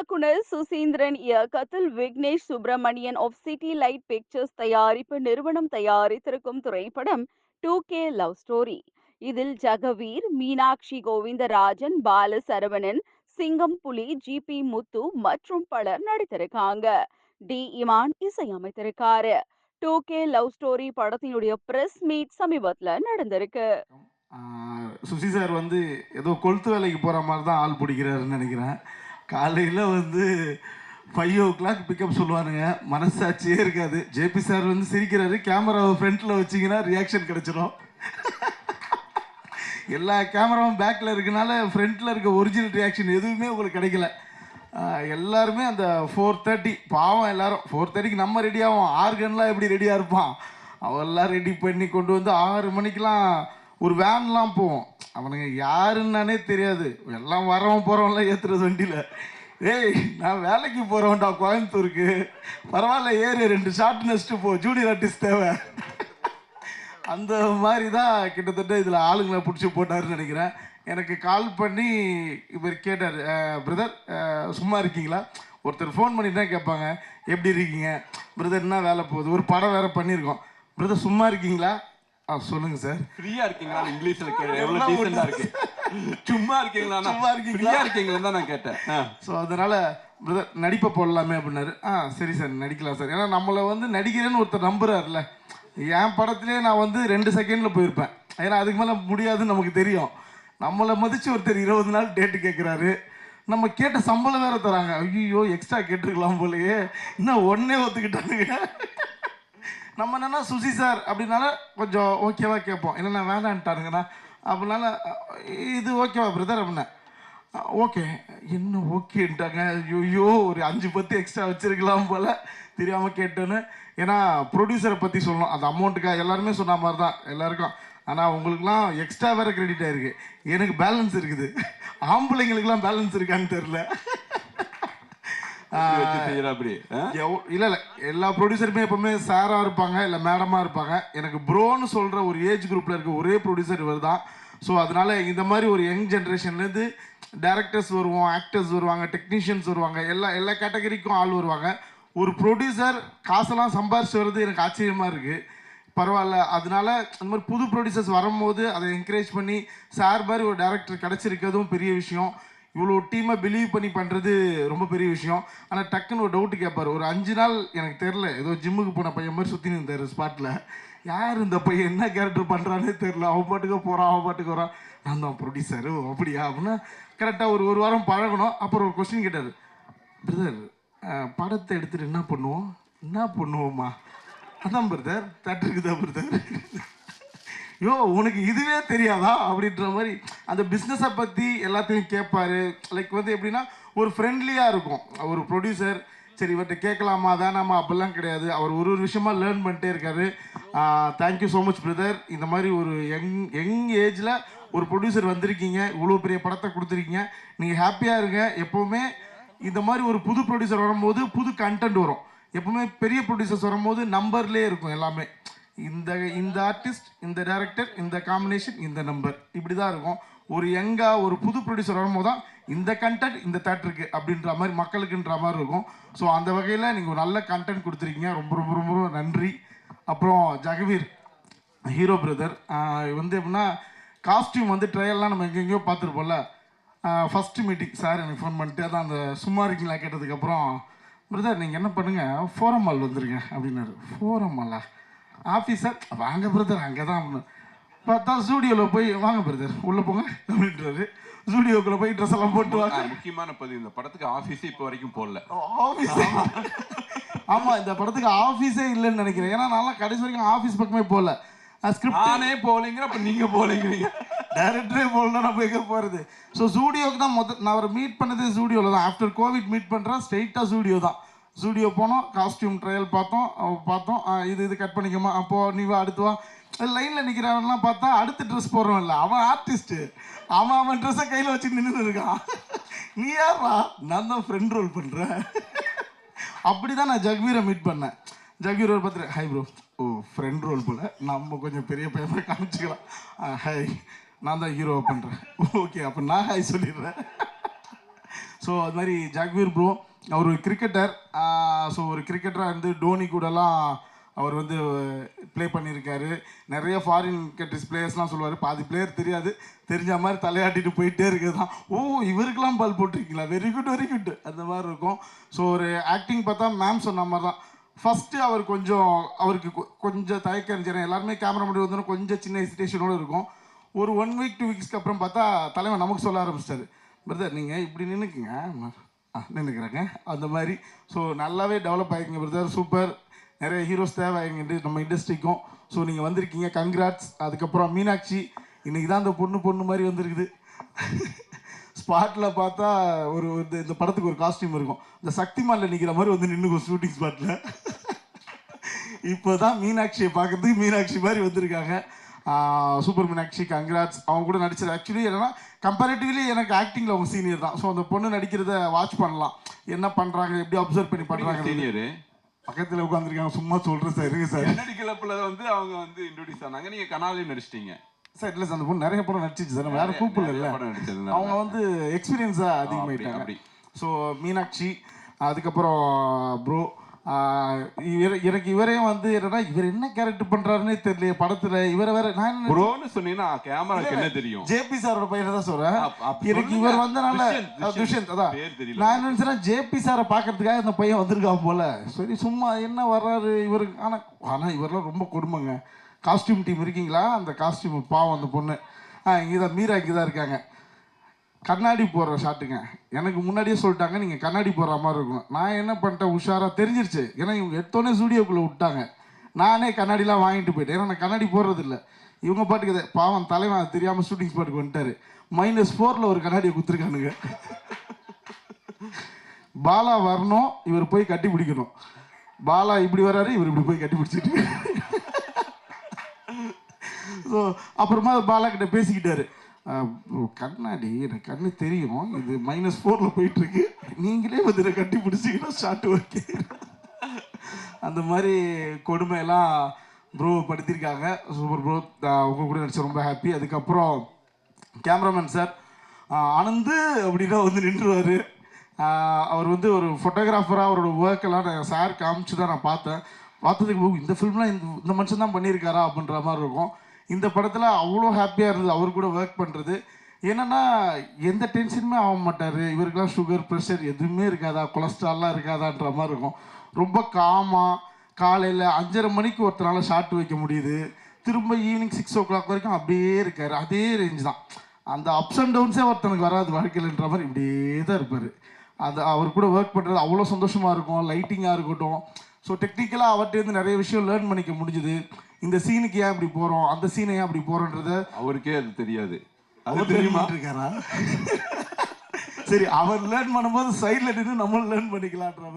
இயக்குனர் சுசீந்திரன் இயக்கத்தில் Vignesh Subramanian of city light pictures தயாரிப்பு நிறுவனம் தயாரித்திருக்கும் திரைப்படம் டூ கே லவ் ஸ்டோரி இதில் ஜெகவீர் மீனாட்சி கோவிந்தராஜன் பால சரவணன் சிங்கம் புலி ஜி பி முத்து மற்றும் பலர் நடித்திருக்காங்க. டி இமான் இசையமைத்திருக்காரு. டூ கே லவ் ஸ்டோரி படத்தினுடைய பிரஸ் மீட் சமீபத்தில் நடந்திருக்கு. சுசி சார் வந்து ஏதோ கொளுத்து வேலைக்கு போகிற மாதிரி தான் ஆள் பிடிக்கிறாருன்னு நினைக்கிறேன். காலையில் வந்து ஃபைவ் ஓ கிளாக் பிக்கப் சொல்லுவானுங்க. மனசாட்சியே இருக்காது. ஜேபி சார் வந்து சிரிக்கிறாரு. கேமராவை ஃப்ரண்ட்டில் வச்சிங்கன்னா ரியாக்ஷன் கிடச்சிரும். எல்லா கேமராவும் பேக்கில் இருக்கனால ஃப்ரண்ட்டில் இருக்க ஒரிஜினல் ரியாக்ஷன் எதுவுமே உங்களுக்கு கிடைக்கல. எல்லாருமே அந்த ஃபோர் தேர்ட்டி பாவம் எல்லாரும். ஃபோர் தேர்ட்டிக்கு நம்ம ரெடி ஆகும் ஆர்கன்லாம் எப்படி ரெடியாக இருப்பான்? அவெல்லாம் ரெடி பண்ணி கொண்டு வந்து ஆறு மணிக்கெலாம் ஒரு வேன்லாம் போவோம். அவனுங்க யாருன்னானே தெரியாது. எல்லாம் வரவன் போகிறவன்லாம் ஏற்றுறது வண்டியில். ஏய் நான் வேலைக்கு போகிறவன்டா கோயம்புத்தூருக்கு. பரவாயில்ல ஏறு ரெண்டு ஷார்ட் நெஸ்ட்டு போ. ஜூனியர் ஆர்டிஸ்ட் தேவை. அந்த மாதிரி தான் கிட்டத்தட்ட இதில் ஆளுங்களை பிடிச்சி போட்டாருன்னு நினைக்கிறேன். எனக்கு கால் பண்ணி இவர் கேட்டார் பிரதர் சும்மா இருக்கீங்களா? ஒருத்தர் ஃபோன் பண்ணி தான் கேட்பாங்க. எப்படி இருக்கீங்க? பிரதர் என்ன வேலை போகுது? ஒரு படம் வேறு பண்ணியிருக்கோம். பிரதர் சும்மா இருக்கீங்களா? ஆ சொல்லுங்கள் சார். ஃப்ரீயா இருக்கீங்களா? இங்கிலீஷ்ல கேட்க எவ்வளவு டீசெண்டா இருக்கு. சும்மா இருக்கீங்களா சும்மா இருக்கீங்களா? இருக்கீங்களா தான் நான் கேட்டேன். ஸோ அதனால் பிரதர் நடிப்பை போடலாமே அப்படின்னாரு. ஆ சரி சார் நடிக்கலாம் சார். ஏன்னா நம்மளை வந்து நடிக்கிறேன்னு ஒருத்தர் நம்புறாருல என் படத்திலே நான் வந்து ரெண்டு செகண்டில் போயிருப்பேன். ஏன்னா அதுக்கு மேலே முடியாதுன்னு நமக்கு தெரியும். நம்மளை மதித்து ஒருத்தர் இருபது நாள் டேட்டு கேட்குறாரு நம்ம கேட்ட சம்பளம் வேறு தராங்க. ஐயோ எக்ஸ்ட்ரா கேட்டிருக்கலாம் போலயே. இன்னும் ஒன்றே ஒத்துக்கிட்டானுங்க. நம்ம என்னென்னா சுசி சார் அப்படின்னால கொஞ்சம் ஓகேவா கேட்போம். இல்லைன்னா வேணான்ட்டாருங்கண்ணா. அப்படின்னால இது ஓகேவா பிரதர் அப்படின்னா. ஓகே. என்ன ஓகேன்ட்டாங்க. ஐயோ ஒரு அஞ்சு பத்து எக்ஸ்ட்ரா வச்சிருக்கலாம் போல் தெரியாமல் கேட்டேன்னு. ஏன்னா ப்ரொடியூசரை பற்றி சொல்லணும். அந்த அமௌண்ட்டுக்காக எல்லாருமே சொன்ன மாதிரி தான் எல்லாருக்கும். ஆனால் உங்களுக்குலாம் எக்ஸ்ட்ரா வேறு கிரெடிட் ஆகிருக்கு எனக்கு பேலன்ஸ் இருக்குது. ஆம்பளைங்களுக்குலாம் பேலன்ஸ் இருக்கான்னு தெரில அப்படி? இல்ல இல்ல. எல்லா ப்ரொடியூசருமே எப்பவுமே சாரா இருப்பாங்க இல்ல மேடமா இருப்பாங்க. எனக்கு ப்ரோன்னு சொல்ற ஒரு ஏஜ் குரூப்ல இருக்க ஒரே ப்ரொடியூசர் இவர் தான். ஸோ அதனால இந்த மாதிரி ஒரு யங் ஜென்ரேஷன்லேருந்து டேரக்டர்ஸ் வருவோம் ஆக்டர்ஸ் வருவாங்க டெக்னீஷியன்ஸ் வருவாங்க எல்லா எல்லா கேட்டகரிக்கும் ஆள் வருவாங்க. ஒரு ப்ரொடியூசர் காசெல்லாம் சம்பாரிச்சு வர்றது எனக்கு ஆச்சரியமா இருக்கு. பரவாயில்ல. அதனால அந்த மாதிரி புது ப்ரொடியூசர்ஸ் வரும்போது அதை என்கரேஜ் பண்ணி சார் மாதிரி ஒரு டேரக்டர் கிடைச்சிருக்கிறதும் பெரிய விஷயம். இவ்வளோ டீமை பிலீவ் பண்ணி பண்ணுறது ரொம்ப பெரிய விஷயம். ஆனால் டக்குன்னு ஒரு டவுட்டு கேட்பார் ஒரு அஞ்சு நாள் எனக்கு தெரில ஏதோ ஜிம்முக்கு போன பையன் மாதிரி சுற்றி நின்றார் ஸ்பாட்டில் யார் இந்த பையன்? என்ன கேரக்டர் பண்ணுறானே தெரில அவன் பாட்டுக்கு போகிறான் அவன் பாட்டுக்கு வரான். நான் தான் ப்ரொடியூசர் அப்படியா? அப்படின்னா கரெக்டாக ஒரு ஒரு வாரம் பழகணும். அப்புறம் ஒரு கொஸ்டின் கேட்டார். பிரதர் படத்தை எடுத்துகிட்டு என்ன பண்ணுவோம்? என்ன பண்ணுவோம்மா? அதான் பிரதர் தட்டுருக்குதா பிரதர் யோ உனக்கு இதுவே தெரியாதா? அப்படின்ற மாதிரி அந்த பிஸ்னஸை பற்றி எல்லாத்தையும் கேட்பாரு லைக் வந்து எப்படின்னா ஒரு ஃப்ரெண்ட்லியாக இருக்கும். ஒரு ப்ரொடியூசர் சரி இவர்கிட்ட கேட்கலாமா? வேணாமா? அப்படிலாம் கிடையாது. அவர் ஒரு ஒரு விஷயமா லேர்ன் பண்ணிட்டே இருக்காரு. தேங்க்யூ ஸோ மச் பிரதர் இந்த மாதிரி ஒரு யங் யங் ஏஜில் ஒரு ப்ரொடியூசர் வந்திருக்கீங்க. இவ்வளோ பெரிய படத்தை கொடுத்துருக்கீங்க. நீங்கள் ஹாப்பியாக இருங்க. எப்போவுமே இந்த மாதிரி ஒரு புது ப்ரொடியூசர் வரும்போது புது கண்டென்ட் வரும். எப்பவுமே பெரிய ப்ரொடியூசர்ஸ் வரும்போது நம்பர்லேயே இருக்கும் எல்லாமே. இந்த இந்த ஆர்டிஸ்ட் இந்த டேரக்டர் இந்த காம்பினேஷன் இந்த நம்பர் இப்படி தான் இருக்கும். ஒரு யங்காக ஒரு புது ப்ரொடியூசர் வரும்போது தான் இந்த கண்டென்ட் இந்த தேட்டருக்கு அப்படின்ற மாதிரி மக்களுக்குன்ற மாதிரி இருக்கும். ஸோ அந்த வகையில் நீங்கள் ஒரு நல்ல கண்டென்ட் கொடுத்துருக்கீங்க. ரொம்ப ரொம்ப ரொம்ப ரொம்ப நன்றி. அப்புறம் ஜெகவீர் ஹீரோ பிரதர் வந்து எப்படின்னா காஸ்டியூம் வந்து ட்ரையல்லாம் நம்ம எங்கெங்கேயோ பார்த்துருப்போம்ல. ஃபஸ்ட்டு மீட்டிங் சார் எனக்கு ஃபோன் பண்ணிட்டு அதான் அந்த சும்மா இருக்கீங்களா கேட்டதுக்கப்புறம் பிரதர் நீங்கள் என்ன பண்ணுங்கள் ஃபோரம் மால் வந்துருங்க. அப்படின்னாரு. ஃபோரம் மாலா ஆஃபீஸர் வாங்க பிரதர் அங்கே தான் பார்த்தா ஸ்டூடியோவில் போய் வாங்க பிரதர் உள்ளே போங்க அப்படின்றாரு. ஸ்டூடியோக்குள்ளே போய் ட்ரெஸ் எல்லாம் போட்டு வாங்க. முக்கியமான பதிவு இந்த படத்துக்கு ஆபீஸே இப்போ வரைக்கும் போடல. ஆஃபீஸ் ஆமாம் இந்த படத்துக்கு ஆஃபீஸே இல்லைன்னு நினைக்கிறேன். ஏன்னா நான்லாம் கடைசி வரைக்கும் ஆஃபீஸ் பக்கமே போகல ஸ்கிரிப்ட் நானே போலங்கிற அப்ப நீங்க போலங்கிறீங்க டேரக்டரே போகலாம் நம்ம எங்கே போகிறது ஸோ ஸ்டூடியோக்கு தான் மொத்த நான் அவரை மீட் பண்ணதே ஸ்டூடியோவில் தான். ஆஃப்டர் கோவிட் மீட் பண்ணுறேன் ஸ்ட்ரெயிட்டாக ஸ்டூடியோ தான். ஸ்டூடியோ போனோம் காஸ்டியூம் ட்ரையல் பார்த்தோம் பார்த்தோம். இது இது கட் பண்ணிக்கோமா? அப்போ நீ வா அடுத்து வா. லைனில் நிற்கிறவன்லாம் பார்த்தா அடுத்த ட்ரெஸ் போடுறவன் இல்லை. அவன் ஆர்டிஸ்ட்டு அவன் அவன் ட்ரெஸ்ஸை கையில் வச்சு நின்று இருக்கான். நீ யாரா நான் தான் ஃப்ரெண்ட் ரோல் பண்ணுறேன் அப்படி தான் நான் ஜக்வீரை மீட் பண்ணேன். ஜக்வீர் ஒரு பார்த்துட்டு hi bro oh friend role போல். நம்ம கொஞ்சம் பெரிய பையன் காமிச்சிக்கலாம். ஹை நான் தான் ஹீரோவை பண்ணுறேன் ஓகே அப்போ நான் ஹாய் சொல்லிடுறேன். ஸோ அது மாதிரி ஜாக்வீர் ப்ரோ அவர் ஒரு கிரிக்கெட்டர் ஸோ ஒரு கிரிக்கெட்டராக இருந்து டோனி கூடலாம் அவர் வந்து ப்ளே பண்ணியிருக்காரு. நிறைய ஃபாரின் கண்ட்ரிஸ் பிளேயர்ஸ்லாம் சொல்லுவார் பாதி பிளேயர் தெரியாது தெரிஞ்ச மாதிரி தலையாட்டிட்டு போயிட்டே இருக்குது தான் ஓ இவருக்கெலாம் பால் போட்டிருக்கீங்களா? வெரி குட் வெரி குட் அந்த மாதிரி இருக்கும். ஸோ ஒரு ஆக்டிங் பார்த்தா மேம் சொன்ன மாதிரி தான். ஃபஸ்ட்டு அவர் கொஞ்சம் அவருக்கு கொ- கொஞ்சம் தயக்கம் இருந்துச்சு. எல்லாருமே கேமரா முன்னாடி வந்தோன்னா கொஞ்சம் சின்ன ஹெசிடேஷனோடு இருக்கும். ஒரு ஒன் வீக் டூ வீக்ஸ்க்கு அப்புறம் பார்த்தா தலைவன் நமக்கு சொல்ல ஆரம்பிச்சிட்டாரு. பிரதர் நீங்கள் இப்படி நின்றுக்குங்க நின்றுக்கிறேங்க அந்த மாதிரி ஸோ நல்லாவே டெவலப் ஆகிங்க பிரதர் சூப்பர் நிறைய ஹீரோஸ் தேவை நம்ம இண்டஸ்ட்ரிக்கும் ஸோ நீங்கள் வந்திருக்கீங்க. கங்க்ராட்ஸ் அதுக்கப்புறம் மீனாட்சி. இன்றைக்கி தான் அந்த பொண்ணு பொண்ணு மாதிரி வந்திருக்குது. ஸ்பாட்டில் பார்த்தா ஒரு இந்த இந்த படத்துக்கு ஒரு காஸ்டியூம் இருக்கும். இந்த சக்திமானில் நிற்கிற மாதிரி வந்து நின்றுக்கும் ஷூட்டிங் ஸ்பாட்டில் இப்போ தான் மீனாட்சியை பார்க்கறதுக்கு மீனாட்சி மாதிரி வந்திருக்காங்க. சூப்பர் மீனாட்சி கங்க்ராட்ஸ் அவங்க கூட நடிச்சது ஆக்சுவலி என்னன்னா கம்பேரிட்டிவ்லி எனக்கு ஆக்டிங்கில் அவங்க சீனியர் தான். ஸோ அந்த பொண்ணு நடிக்கிறத வாட்ச் பண்ணலாம். என்ன பண்ணுறாங்க எப்படி அப்சர்வ் பண்ணி பண்ணுறாங்க சீனியர் பக்கத்தில் உட்காந்துருக்காங்க சும்மா சொல்கிறேன் சார் இருங்க சார். கன்னடி கிளப்ல வந்து அவங்க வந்து இன்ட்ரோடியூஸ் ஆனாங்க? நீங்க கனாலையும் நடிச்சிட்டீங்க. சார் இல்லை சார் அந்த பொண்ணு நிறைய படம் நடிச்சிச்சு சார். வேறு கூப்பிடல நடிச்சதுனால. அவங்க வந்து எக்ஸ்பீரியன்ஸாக அப்படி. ஸோ மீனாட்சி அதுக்கப்புறம் ப்ரோ எனக்கு இவரே வந்து என்னன்னா இவர் என்ன கேரக்டர் பண்றாருன்னே தெரியல படத்துல. இவரை வேற நான் ப்ரோன்னு சொன்னீங்கன்னா கேமராக்கு என்ன தெரியும்? ஜேபி சாரோட பையனை தான் சொல்றேன். எனக்கு. இவர் வந்தனால துஷ்யந்த், அதான். நான் நினைச்சேன் ஜேபி சாரை பார்க்கறதுக்காக இந்த பையன் வந்திருக்கான் போல. சரி சும்மா என்ன வர்றாரு இவரு? ஆனா ஆனா இவரெல்லாம் ரொம்ப கொடுமைங்க. காஸ்டியூம் டீம் இருக்கீங்களா? அந்த காஸ்டியூம் பாவம் அந்த பொண்ணு. ஆ இங்கே தான் மீரா இங்கே தான் இருக்காங்க. கண்ணாடி போடுற ஷாட்டுங்க எனக்கு முன்னாடியே சொல்லிட்டாங்க நீங்கள் கண்ணாடி போடுற மாதிரி இருக்கும் நான் என்ன பண்ணிட்டேன் உஷாராக தெரிஞ்சிருச்சு. ஏன்னா இவங்க எடுத்தோடனே ஸ்டூடியோக்குள்ளே விட்டாங்க. நானே கண்ணாடிலாம் வாங்கிட்டு போயிட்டேன். ஏன்னா நான் கண்ணாடி போடுறதில்ல இவங்க பாட்டுக்கு பாவம் தலைவன் தெரியாமல் ஷூட்டிங் ஸ்பாட்டுக்கு வந்துட்டாரு. மைனஸ் ஃபோரில் ஒரு கண்ணாடியை கொடுத்துருக்கானுங்க. பாலா வரணும் இவர் போய் கட்டி பிடிக்கணும். பாலா இப்படி வராரு இவர் இப்படி போய் கட்டி பிடிச்சிட்டு. ஸோ அப்புறமா பாலா கிட்ட பேசிக்கிட்டாரு. கண்ணாடி எனக்கு கண்ணு தெரியும். இது மைனஸ் ஃபோரில் போயிட்டு இருக்கு நீங்களே வந்து இதை கட்டி பிடிச்சிங்கன்னா ஷார்ட் ஓகே அந்த மாதிரி கொடுமையெல்லாம் ப்ரோ படுத்திருக்காங்க. சூப்பர் ப்ரோ உங்க கூட நடிச்ச ரொம்ப ஹாப்பி அதுக்கப்புறம் கேமராமேன் சார் ஆனந்து அப்படின்னா வந்து நின்றுவார். அவர் வந்து ஒரு ஃபோட்டோகிராஃபராக அவரோட ஒர்க்கெல்லாம் நான் சார் காமிச்சு தான் நான் பார்த்தேன். பார்த்ததுக்கு இந்த ஃபிலிம்லாம் இந்த இந்த மனுஷன் தான் பண்ணியிருக்காரா அப்படின்ற மாதிரி இருக்கும். இந்த படத்தில் அவ்வளோ ஹாப்பியாக இருந்தது. அவர் கூட ஒர்க் பண்ணுறது என்னென்னா எந்த டென்ஷனுமே ஆக மாட்டார். இவருக்கெல்லாம் சுகர் ப்ரெஷர் எதுவுமே இருக்காதா? கொலஸ்ட்ரால்லாம் இருக்காதான்ற மாதிரி இருக்கும். ரொம்ப காமாக காலையில் அஞ்சரை மணிக்கு ஒருத்தனால ஷார்ட் வைக்க முடியுது. திரும்ப ஈவினிங் சிக்ஸ் ஓ கிளாக் வரைக்கும் அப்படியே இருக்கார். அதே ரேஞ்ச் தான். அந்த அப்ஸ் அண்ட் டவுன்ஸே ஒருத்தனுக்கு வராது வாழ்க்கையில்ன்ற மாதிரி இப்படியே தான் இருப்பார். அது அவர் கூட ஒர்க் பண்ணுறது அவ்வளோ சந்தோஷமாக இருக்கும். லைட்டிங்காக இருக்கட்டும். ஸோ டெக்னிக்கலாக அவர்கிட்டேருந்து நிறைய விஷயம் லேர்ன் பண்ணிக்க முடிஞ்சுது. இந்த சீனுக்கு ஏன் இப்படி போகிறோம் அந்த சீனை ஏன் அப்படி போகிறோன்றத அவருக்கே அது தெரியாது. அது தெரியுமா? இருக்காரா சரி அவர் லேர்ன் பண்ணும்போது சைடில் நின்று நம்மளும் லேர்ன் பண்ணிக்கலான்ற